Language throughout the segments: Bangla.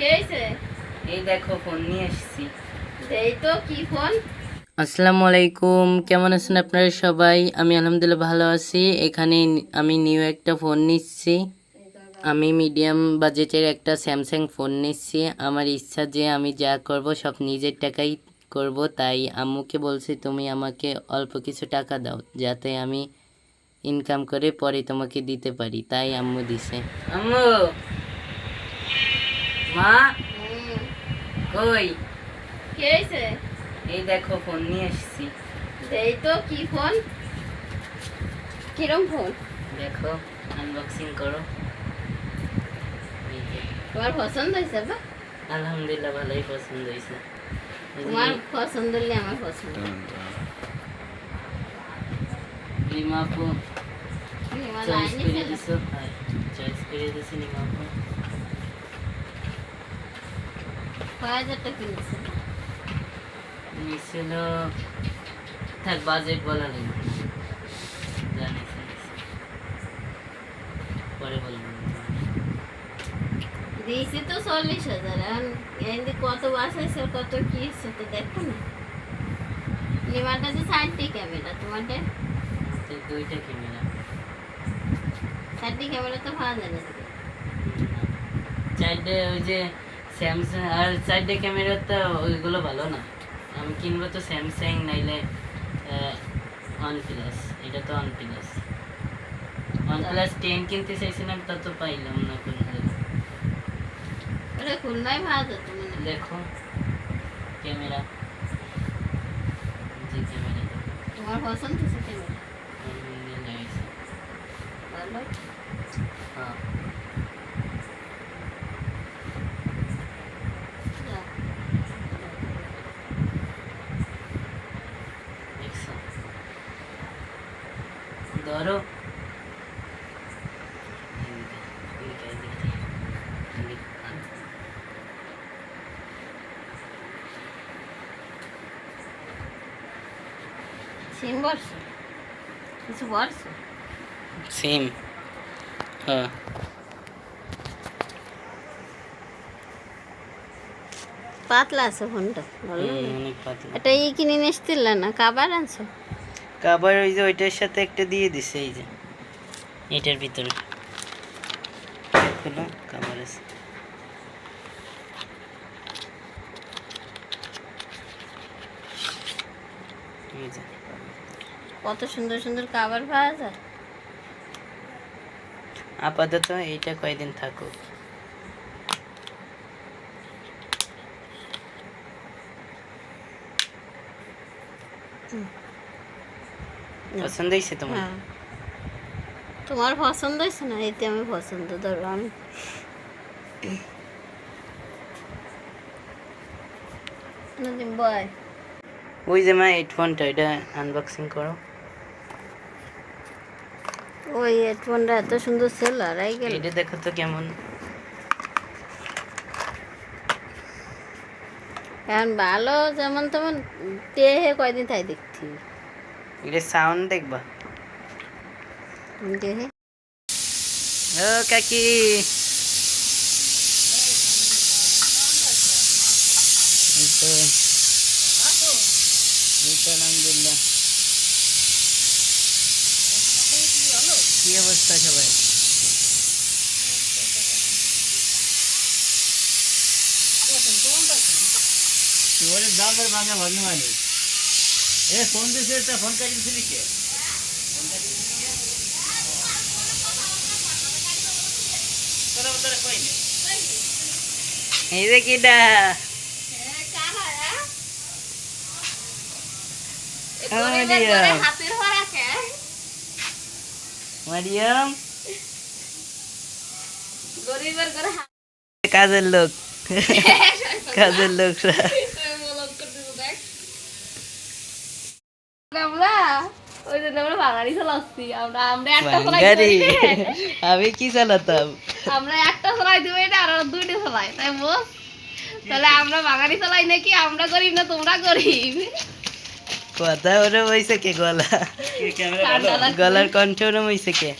কে এই দেখো ফোন নিয়ে এসেছি। এই তো কি ফোন আসসালামু আলাইকুম কেমন আছেন আপনারা সবাই? আমি আলহামদুলিল্লাহ ভালো আছি। এখানে আমি নিউ একটা ফোন নিচ্ছি। আমি মিডিয়াম বাজেটের একটা স্যামসাং ফোন নিচ্ছি। আমার ইচ্ছা যে আমি যা করব সব নিজের টাকাই করব। তাই আম্মুকে বলছি তুমি আমাকে অল্প কিছু টাকা দাও যাতে আমি ইনকাম করে পরে তোমাকে দিতে পারি। তাই আম্মু দিছে। আম্মু মা? কই? কে হয়েছে এই দেখো ফোন নিয়ে এসেছি। এই তো কি ফোন কিরম ফোন দেখো আনবক্সিং করো। তোমার পছন্দ হয়েছে বা? আলহামদুলিল্লাহ ভালোই পছন্দ হয়েছে তোমার পছন্দ হলে আমার পছন্দ। রিমা আপু চয়েস করে ফেলে। দিছো? চয়েস করে দিছি রিমা টাকা থাক বাজেট বলা নেই। পরে বলব দিয়েছি তো চল্লিশ হাজার এমনি কত বাসাইছে আর কত কি হচ্ছে তো দেখো না। লিমারটা যে সাইডটি ক্যামেরা তোমারটা দুইটা ক্যামেরা। সাইডটি ক্যামেরা তো পাওয়া যায় চারটে ওই যে স্যামসাং আর চারটে ক্যামেরা তো ওইগুলো ভালো না। আমি কিনবো তো স্যামসাং নাইলে ওয়ান প্লাস এটা তো OnePlus OnePlus ten কিনতে চাইছিলাম তা তো পাইলাম না। ওটা খুলনায় পাওয়া যেত দেখো ক্যামেরা যে ক্যামেরা তোমার পছন্দ ক্যামেরা ভালো হ্যাঁ যাও। দেখছ ধরো সিম বর্ষ কিছু বর্ষ সেম হ্যাঁ পাতলা আছে ফোনটা বলো অনেক পাতলা। এটা ই কিনে নিয়ে এসছিল না কাবার আনছো? কাবার ওই যে ওইটার সাথে একটা দিয়ে দিছে এই যে। এটার ভিতরে। খোলো কাবার আছে। এই যে। কত সুন্দর সুন্দর কাবার পাওয়া যায়। আপাতত এইটা কয়দিন থাকুক। পছন্দ হয়েছে তোমার? হ্যাঁ। তোমার পছন্দ হয়েছে না? এতে আমি পছন্দ ধরো আমি। ওই যে মা হেডফোনটা এটা আনবক্সিং করো। ওই হেডফোনটা এত সুন্দর সেল হারাই গেল। এটা দেখো তো কেমন। এখন ভালো যেমন তেমন টেহে কয়দিন তাই দেখছি। এটা সাউন্ড দেখবা? টেহে ও কাকি। আলহামদুলিল্লাহ। কি অবস্থা সবাই ওরে দামের ভাঙা ভাঙে মানে এ ফোন দিছে তা ফোন কাটিয়েছিলি কে? এই যে কিটা। মারিয়াম মারিয়াম গরিবের করে কাজের লোক কাজের লোকরা আমরা ওই জন্য আমরা বাঙালি চালাচ্ছি আমরা আমরা একটা চালাই বাঙ্গারি আমি কি চালাতাম? আমরা একটা চালাই দিব এটা আর দুইটা চালাই তাই বস? তাহলে আমরা বাঙালি চালাই নাকি? আমরা গরিব না তোমরা গরিব? কথা ওরম হয়েছে কে গলা। গলার কণ্ঠ। ওরম হয়েছে কে?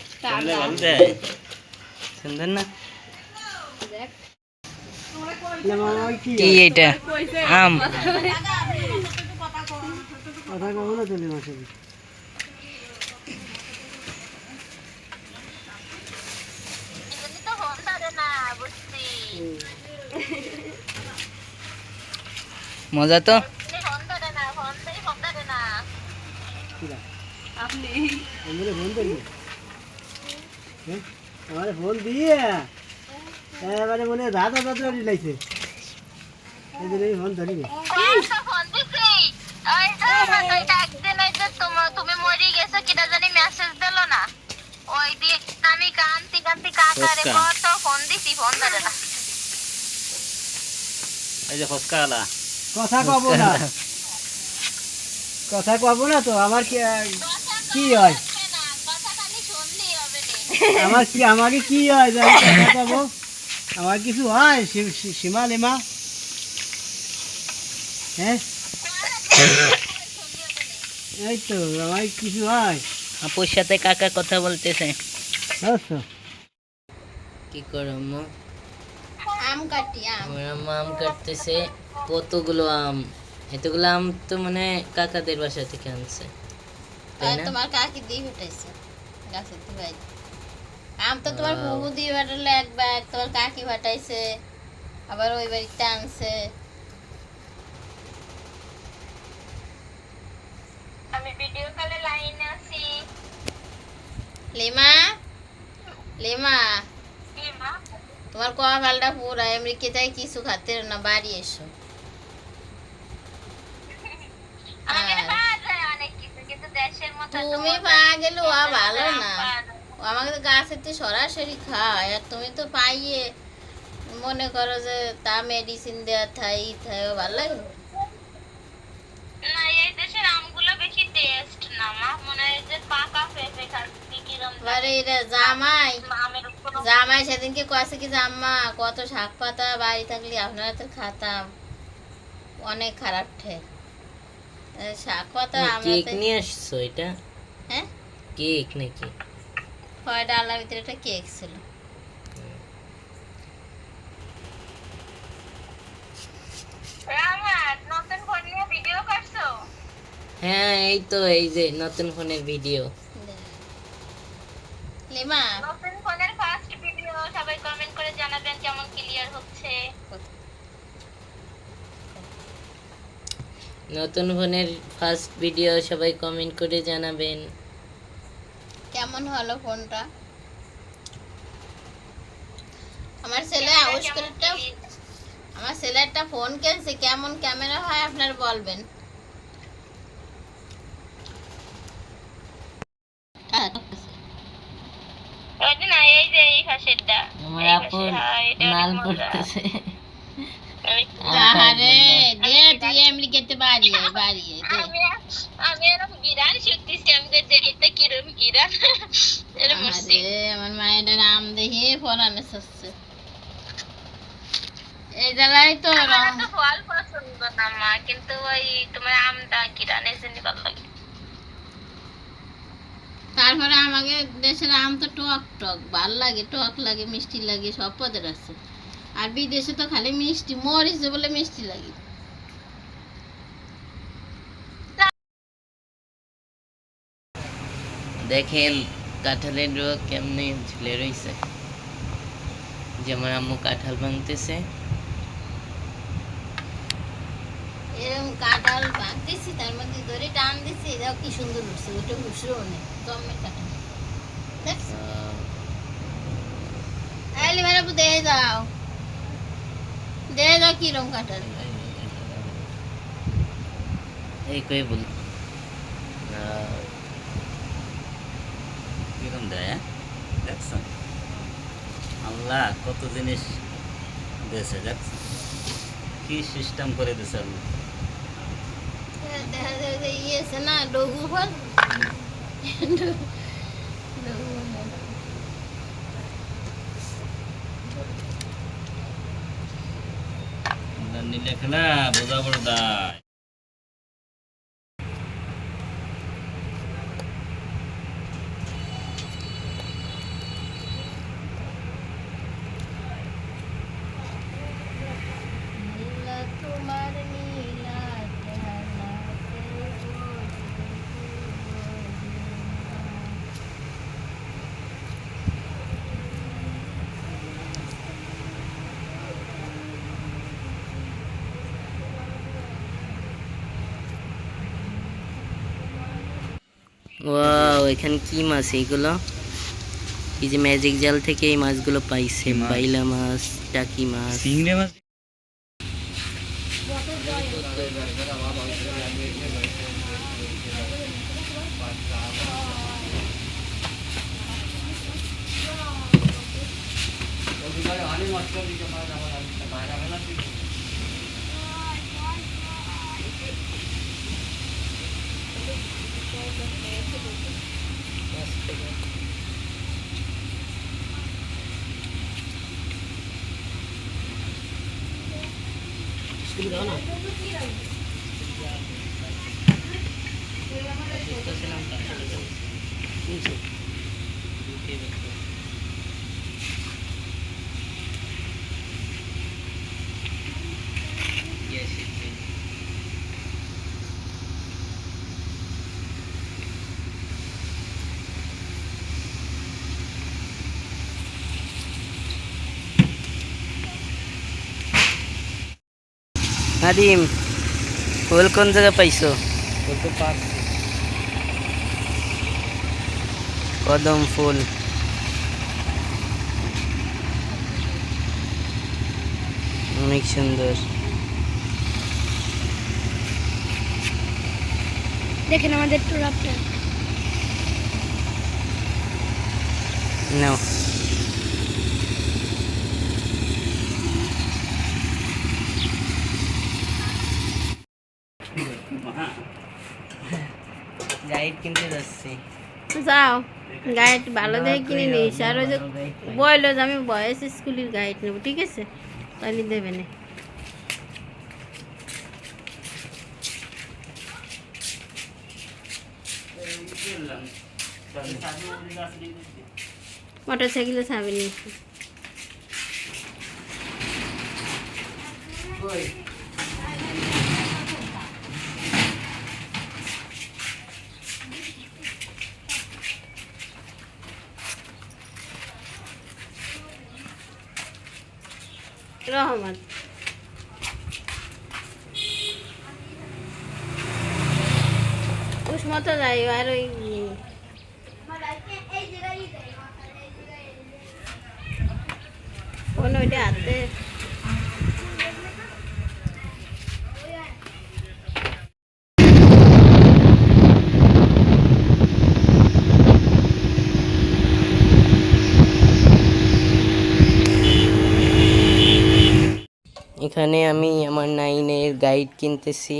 সুন্দর না? কি এটা? আম। মজা তো? আমার ফোন দিয়ে এবারে মনে হয়? দাদা দাদা লাইছে এই জন্য আমি ফোন ধরিনি তুমি মরি গেছো কিটা জানি মেসেজ দিল না ওই দিয়ে আমি কান্তি কান্তি কাকারে ফসকা। কত ফোন দিছি ফোন ধরে না এই যে ফসকা কথা কব না। কথা কব না তো আমার কি হয় না কথা খালি শুনলেই হবে না আমার কি আমাকে কি হয় আমার কিছু হয়? সীমা লিমা? হ্যাঁ? এই তো আমার কিছু হয়। আপুর সাথে কাকা কথা বলতেছে। কি করো আম কাটি আম। আম্মা আম কাটতেছে কতগুলো আম? এতগুলো আম তো মানে কাকাদের বাসা থেকে আনছে তাই না? তোমার কাকি দিয়ে উঠাইছে গাছের থেকে আম তো তোমার Wow. বুবু দিয়ে এক ব্যাগ তোমার কাকি ফাটাইছে আবার ওই বাড়িতে আনছে। আমি ভিডিও কলে লাইনে আছি। লিমা? লিমা? তোমার কপালটা পুরা আমেরিকাতে কিছু খাতে না বাড়ি এসো। আমাকে পাওয়া যায় অনেক কিছু কিন্তু দেশের মতো এত তুমি পা গেলে ভালো না। আমাকে তো গাছের তো সরাসরি খায়। আর তুমি তো পাইয়ে মনে করো যে তা মেডিসিন দেওয়া থাই ই থাই ভালো লাগে? না এই দেশের আমগুলো বেশি টেস্ট না মা। মনে হয় যে পাকা পেঁপে খাচ্ছি কিরম এবারে এটা জামাই। জামাই সেদিনকে কয়েছে কি জাম্মা কত শাক পাতা বাড়ি থাকলে আপনারা তো খাতাম। অনেক খারাপ ঠে শাক পাতা আমরা তো- নিয়ে আসছো এটা? হ্যাঁ? কেক নাকি? হয় ডালার ভিতরে একটা কেক ছিল। নতুন ফোন নিয়ে ভিডিও করছ? হ্যাঁ এই তো এই যে নতুন ফোনের ভিডিও। লিমা নতুন ফোনের ফার্স্ট ভিডিও সবাই কমেন্ট করে জানাবেন কেমন ক্লিয়ার হচ্ছে। নতুন ফোনের ফার্স্ট ভিডিও সবাই কমেন্ট করে জানাবেন। কেমন হলো ফোনটা? আমার ছেলে আউশ করে একটা আমার ছেলে একটা ফোন কিনছে কেমন ক্যামেরা হয় আপনার বলবেন। পাশে, হ্যাঁ, আরে দে তুই আমেরিকাতে বাড়িয়ে বাড়িয়ে দে আমি আমি এরকম গিরান শিখতেছি আমি তো দেখতে কিরম গিরান এরকম আমার মায়ের নাম দেখে পড়ানো হচ্ছে এই জ্বালাই তো আমার রং তো ফল পছন্দ না মা কিন্তু ওই তোমার আমটা গিরানের জন্য ভালো লাগে। তারপরে আমাকে দেশের আম তো টক টক ভালো লাগে টক লাগে মিষ্টি লাগে সব পদের আছে। আর বিদেশে তো খালি মিষ্টি মরিচ বলে মিষ্টি লাগে। দেখেন কাঁঠালের রোগ কেমনে ঝুলে রয়েছে যেমন আম্মু কাঁঠাল ভাঙতেছে এরকম কাঁঠাল ভাঙতেছি তার মধ্যে ধরে টান দিচ্ছি এটাও কি সুন্দর উঠছে ওটা উঠছেও নেই গমের কাঁঠাল। দেখছ আহ, আইলে মেরা দে দাও দে দাও কিরম কাঁঠাল। এই কই বল? কিরম দেয় হ্যাঁ? দেখছ আল্লাহ কত জিনিস দেশে দেখছ কি সিস্টেম করে দিছে আল্লাহ দেখা যায় যে ইয়ে আছে না ডগু ফল ফল। নিলে খেলা বোঝা বড় দায় এখানে কি মাছ? এইগুলো? এই যে ম্যাজিক জাল থেকে এই মাছগুলো পাইছে। কি মাছ? বাইলা মাছ টাকি মাছ। চিংড়ি মাছ? ছিলাম আদিম ফুল কোন জায়গায় পাইছো? কদম ফুল। অনেক সুন্দর। দেখেন আমাদের টুরাপটা। নাও গাইড কিনতে যাচ্ছি। যাও গাইড ভালো দেখে কিনে নিস আর ওই যে বলল যে আমি বয়স স্কুলের গাইড নেব ঠিক আছে? তাহলে দেবে না। মোটর সাইকেলে চাবি নিয়েছি রহমত উসমত যাই আর ওই কোন ওইটা হাতে এখানে আমি আমার নাইনের গাইড কিনতেছি।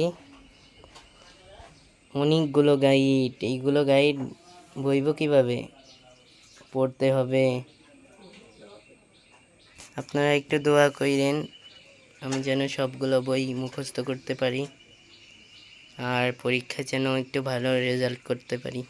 অনেকগুলো গাইড এইগুলো গাইড বইব কীভাবে? পড়তে হবে। আপনারা একটু দোয়া কইরেন আমি যেন সবগুলো বই মুখস্থ করতে পারি, আর পরীক্ষা যেন একটু ভালো রেজাল্ট করতে পারি।